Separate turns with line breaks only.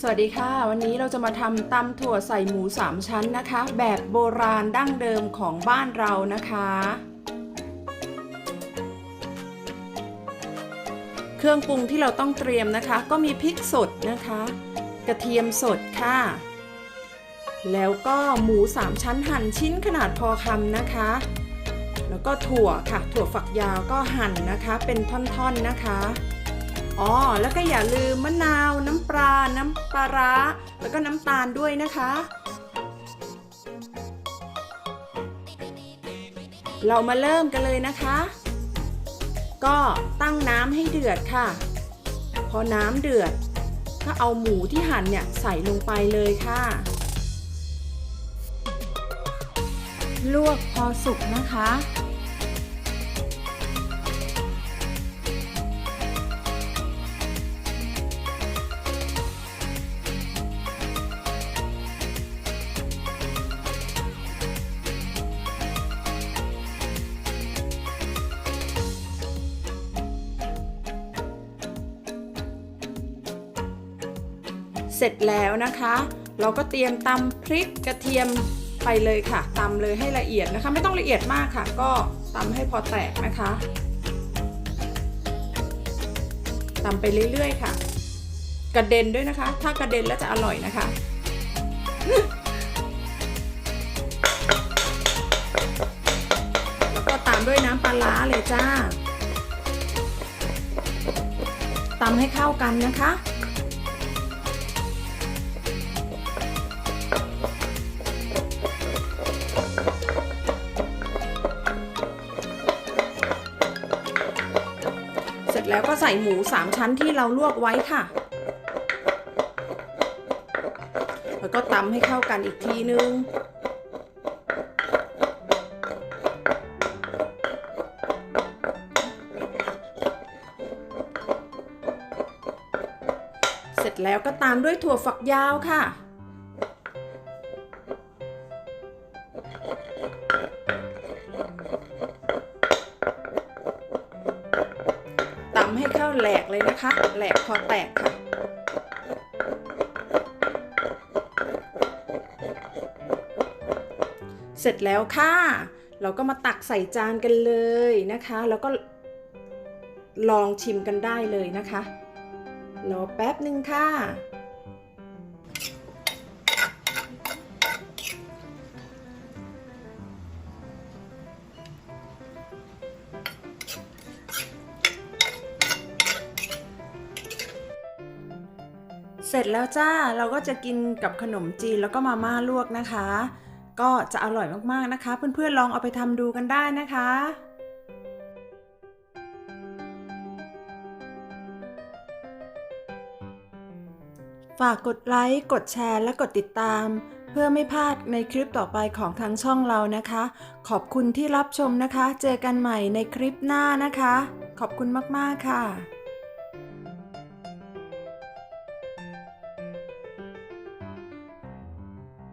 สวัสดีค่ะ วันนี้เราจะมาทำตำถั่วใส่หมูสามชั้นนะคะ แบบโบราณดั้งเดิมของบ้านเรานะคะ เครื่องปรุงที่เราต้องเตรียมนะคะ ก็มีพริกสดนะคะ กระเทียมสดค่ะ แล้วก็หมูสามชั้นหั่นชิ้นขนาดพอคำนะคะ แล้วก็ถั่วค่ะ ถั่วฝักยาวก็หั่นนะคะ เป็นท่อนๆนะคะ อ๋อ แล้วก็อย่าลืมมะนาว น้ำปลา น้ำปลาร้า แล้วก็น้ำตาลด้วยนะคะ เรามาเริ่มกันเลยนะคะ ก็ตั้งน้ำให้เดือดค่ะ พอน้ำเดือด ก็เอาหมูที่หั่นเนี่ยใส่ลงไปเลยค่ะ ลวกพอสุกนะคะ เสร็จแล้วนะคะ เราก็เตรียมตำพริกกระเทียมไปเลยค่ะตำเลยให้ละเอียดนะคะ ไม่ต้องละเอียดมากค่ะ ก็ตำให้พอแตกนะคะตำไปเรื่อยๆค่ะ กระเด็นด้วยนะคะ ถ้ากระเด็นแล้วจะอร่อยนะคะ แล้วก็ตามด้วยน้ำปลาร้าเลยจ้าตำให้เข้ากันนะคะ ร็จแล้วก็ใส่หมู 3 ชั้นที่เราลวกไว้ค่ะ แล้วก็ตำให้เข้ากันอีกทีนึง เสร็จแล้วก็ตามด้วยถั่วฝักยาวค่ะ แหลกเลยนะคะ แหลกพอแตกค่ะ เสร็จแล้วค่ะ เราก็มาตักใส่จานกันเลยนะคะ แล้วก็ลองชิมกันได้เลยนะคะ รอแป๊บหนึ่งค่ะ เสร็จแล้วจ้า เราก็จะกินกับขนมจีนแล้วก็มาม่าลวกนะคะ ก็จะอร่อยมากๆนะคะ เพื่อนๆลองเอาไปทำดูกันได้นะคะฝากกดไลค์ กดแชร์ และกดติดตาม เพื่อไม่พลาดในคลิปต่อไปของทางช่องเรานะคะ ขอบคุณที่รับชมนะคะ เจอกันใหม่ในคลิปหน้านะคะ ขอบคุณมาก ๆ ค่ะ